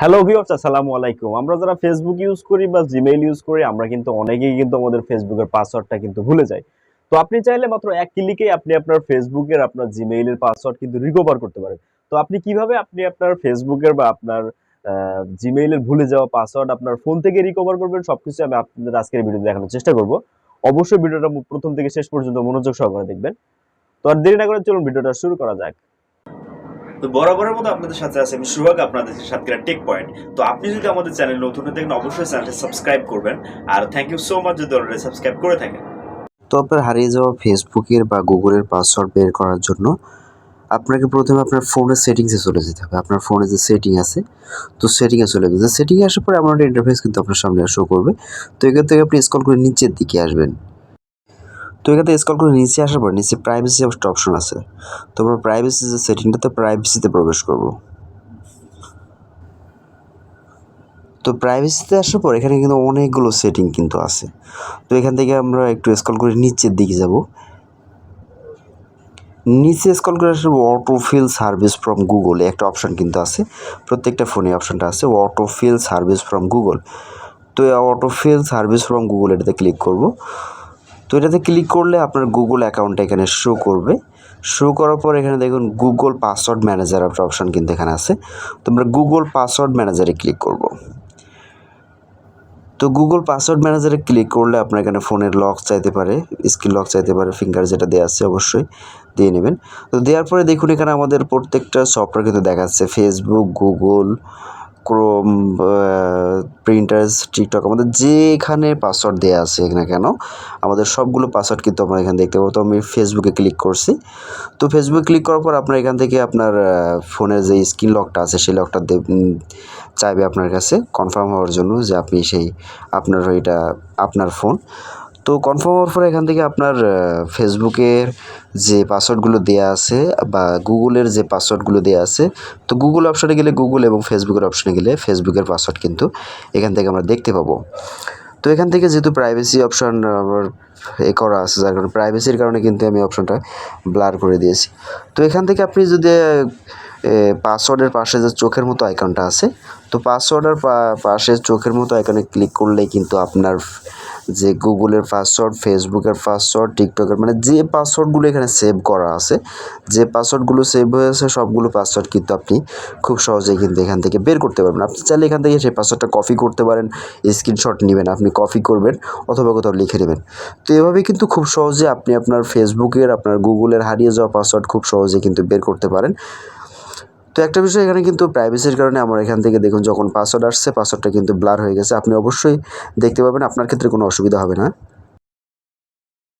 Hello viewers আসসালামু আলাইকুম। আমরা যারা ফেসবুক ইউজ করি বা জিমেইল ইউজ করি, আমরা কিন্তু অনেকেই কিন্তু আমাদের ফেসবুকের পাসওয়ার্ডটা কিন্তু ভুলে যাই। তো আপনি চাইলে মাত্র এক ক্লিকেই আপনি আপনার ফেসবুকের আপনার জিমেইলের পাসওয়ার্ড কিন্তু রিকভার করতে পারেন। তো আপনি কীভাবে আপনি আপনার ফেসবুকের বা আপনার জিমেইলের ভুলে যাওয়া পাসওয়ার্ড আপনার ফোন থেকে রিকভার করবেন, সবকিছু আমি আপনাদের আজকের ভিডিও দেখানোর চেষ্টা করব। অবশ্যই ভিডিওটা প্রথম থেকে শেষ পর্যন্ত মনোযোগ সহকারে দেখবেন। তো আর দেরি না করে চলুন ভিডিওটা শুরু করা যাক। তো বরাবরের মতো আপনাদের সাথে আছে আমি সুহাগ আপনাদের সাথে টেক পয়েন্ট তো আপনি যদি আমাদের চ্যানেল নতুন হয়ে থাকেন, অবশ্যই চ্যানেলটি সাবস্ক্রাইব করবেন। আর থ্যাংক ইউ সো মাচ যদি অলরেডি সাবস্ক্রাইব করে থাকেন। তো আপনার হারিয়ে যাওয়া ফেসবুকের বা গুগলের পাসওয়ার্ড বের করার জন্য আপনাকে প্রথমে আপনার ফোনের সেটিংসে চলে যেতে হবে। আপনার ফোনে যে সেটিং আছে, তো সেটিংয়ে চলে যেতে সেটিংয়ে আসার পরে এমন একটা ইন্টারফেস কিন্তু আপনার সামনে শো করবে। তো এখান থেকে আপনি স্কল করে নিচের দিকে আসবেন। তো এখান থেকে স্ক্রল করে নিচে আসার পর নিচে প্রাইভেসি একটা অপশন আছে। তো আমরা প্রাইভেসি যে সেটিংটাতে প্রাইভেসিতে প্রবেশ করব। তো প্রাইভেসিতে আসার পর এখানে কিন্তু অনেকগুলো সেটিং কিন্তু আছে। তো এখান থেকে আমরা একটু স্ক্রল করে নিচের দিকে যাব। নিচে স্কল করে আসলে auto fill service from Google একটা অপশান কিন্তু আছে। প্রত্যেকটা ফোনে অপশানটা আছে auto fill service from Google তো auto fill service from Google এটাতে ক্লিক করব। তো এটাতে ক্লিক করলে আপনার গুগল অ্যাকাউন্টটা এখানে শো করবে। শো করার পর এখানে দেখুন গুগল পাসওয়ার্ড ম্যানেজার একটা অপশান কিন্তু এখানে আছে। তো আমরা গুগল পাসওয়ার্ড ম্যানেজারে ক্লিক করব। তো গুগল পাসওয়ার্ড ম্যানেজারে ক্লিক করলে আপনার এখানে ফোনের লক চাইতে পারে স্ক্রিন লক চাইতে পারে ফিঙ্গার যেটা দেওয়া আছে অবশ্যই দিয়ে নেবেন। তো দেওয়ার পরে দেখুন এখানে আমাদের প্রত্যেকটা সফটওয়্যার কিন্তু দেখাচ্ছে Facebook Google Chrome printers TikTok আমাদের যেখানে পাসওয়ার্ড দেওয়া আছে না কেন, আমাদের সবগুলো পাসওয়ার্ড কিন্তু আমরা এখানে দেখতে পাবো। তো আমি ফেসবুকে ক্লিক করছি। তো ফেসবুকে ক্লিক করার পর আপনার এখান থেকে আপনার ফোনের যে স্ক্রিন লকটা আছে, সেই লকটা চাইবে আপনার কাছে। কনফার্ম হওয়ার জন্য যে আপনি সেই, আপনার এটা আপনার ফোন তো কনফার্ম হওয়ার পরে এখান থেকে আপনার ফেসবুকের যে পাসওয়ার্ডগুলো দেওয়া আছে বা গুগলের যে পাসওয়ার্ডগুলো দেওয়া আছে, তো গুগল অপশানে গেলে গুগল এবং ফেসবুকের অপশানে গেলে ফেসবুকের পাসওয়ার্ড কিন্তু এখান থেকে আমরা দেখতে পাবো। তো এখান থেকে যেহেতু প্রাইভেসি অপশান আমার এ করা আছে, যার কারণে প্রাইভেসির কারণে কিন্তু আমি অপশানটা ব্লার করে দিয়েছি। তো এখান থেকে আপনি যদি পাসওয়ার্ডের পাশে যে চোখের মতো আইকনটা আছে, তো পাসওয়ার্ডের পাশে চোখের মতো আইকনে ক্লিক করলেই কিন্তু আপনার যে গুগলের পাসওয়ার্ড ফেসবুকের পাসওয়ার্ড টিকটকের মানে যে পাসওয়ার্ডগুলো এখানে সেভ করা আছে, যে পাসওয়ার্ডগুলো সেভ হয়েছে সবগুলো পাসওয়ার্ড কিন্তু আপনি খুব সহজেই কিন্তু এখান থেকে বের করতে পারবেন। আপনি চাইলে এখান থেকে সেই পাসওয়ার্ডটা কপি করতে পারেন স্ক্রিনশট নেবেন, আপনি কপি করবেন, অথবা কোথাও লিখে নেবেন। তো এভাবে কিন্তু খুব সহজে আপনি আপনার ফেসবুকের আপনার গুগলের হারিয়ে যাওয়া পাসওয়ার্ড খুব সহজে কিন্তু বের করতে পারেন। তো একটা বিষয় এখানে কিন্তু প্রাইভেসির কারণে আমার এখান থেকে দেখুন যখন পাসওয়ার্ড আসছে পাসওয়ার্ডটা কিন্তু ব্লার হয়ে গেছে। আপনি অবশ্যই দেখতে পাবেন, আপনার ক্ষেত্রে কোনো অসুবিধা হবে না।